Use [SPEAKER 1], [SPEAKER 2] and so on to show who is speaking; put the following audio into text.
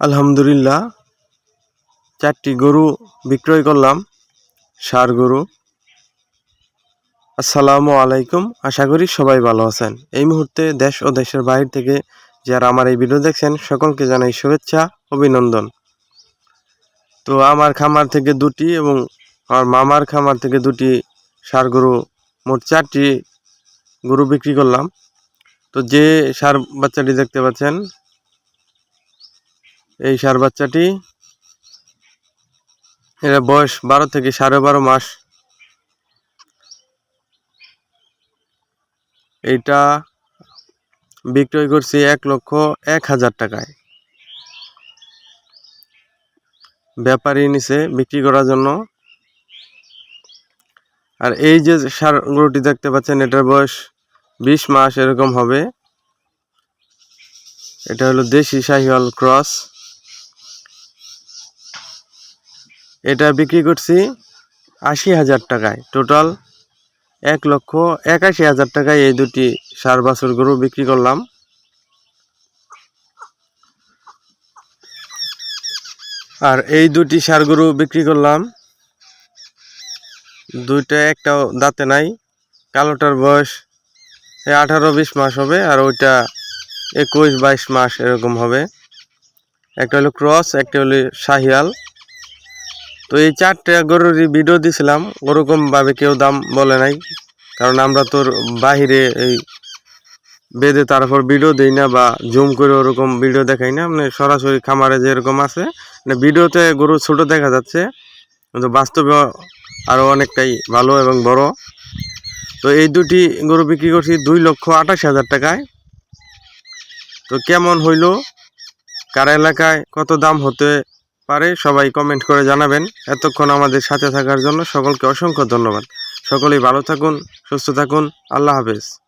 [SPEAKER 1] আলহামদুলিল্লাহ, চারটি গরু বিক্রয় করলাম, সার গরু। আসসালামু আলাইকুম, আশা করি সবাই ভালো আছেন। এই মুহূর্তে দেশ ও দেশের বাইরে থেকে যারা আমার এই ভিডিও দেখছেন, সকলকে জানাই শুভেচ্ছা, অভিনন্দন। তো আমার খামার থেকে দুটি এবং আমার মামার খামার থেকে দুটি সার গরু, মোট চারটি গরু বিক্রি করলাম। তো যে সার বাচ্চাটি দেখতে পাচ্ছেন এই সার বাচ্চাটি, এর বয়স বারো থেকে সাড়ে বারো মাস। এইটা বিক্রয় করছি এক লক্ষ এক হাজার টাকায়। ব্যাপারী নিছে বিক্রি করার জন্য। আর এই যে সার গরুটি দেখতে পাচ্ছেন, এটার বয়স বিশ মাস এরকম হবে। এটা হলো দেশি শাহিওয়াল ক্রস। এটা বিক্রি করছি আশি হাজার টাকায়। টোটাল এক লক্ষ একাশি হাজার টাকায় এই দুটি সার বাছুর গরু বিক্রি করলাম। আর এই দুটি সার গরু বিক্রি করলাম। দুইটা একটাও দাঁতে নাই। কালোটার বয়স আঠারো বিশ মাস হবে আর ওইটা একুশ বাইশ মাস এরকম হবে। একটা হলো ক্রস, একটা হলো শাহিয়াল। তো এই চারটে গরুরই ভিডিও দিছিলাম। ওরকমভাবে কেউ দাম বলে নাই। কারণ আমরা তোর বাহিরে এই বেঁধে তারপর ভিডিও দিই না বা জুম করে ওরকম ভিডিও দেখাই না। মানে সরাসরি খামারে যেরকম আছে মানে ভিডিওতে গরু ছোট দেখা যাচ্ছে। কিন্তু বাস্তবে আরও অনেকটাই ভালো এবং বড়। তো এই দুটি গরু বিক্রি করছি দুই লক্ষ আঠাশ হাজার টাকায়। তো কেমন হইল? কার এলাকায় কত দাম হতে পারে, সবাই কমেন্ট করে জানাবেন। এতক্ষণ আমাদের সাথে থাকার জন্য সকলকে অসংখ্য ধন্যবাদ। সকলেই ভালো থাকুন, সুস্থ থাকুন। আল্লাহ হাফেজ।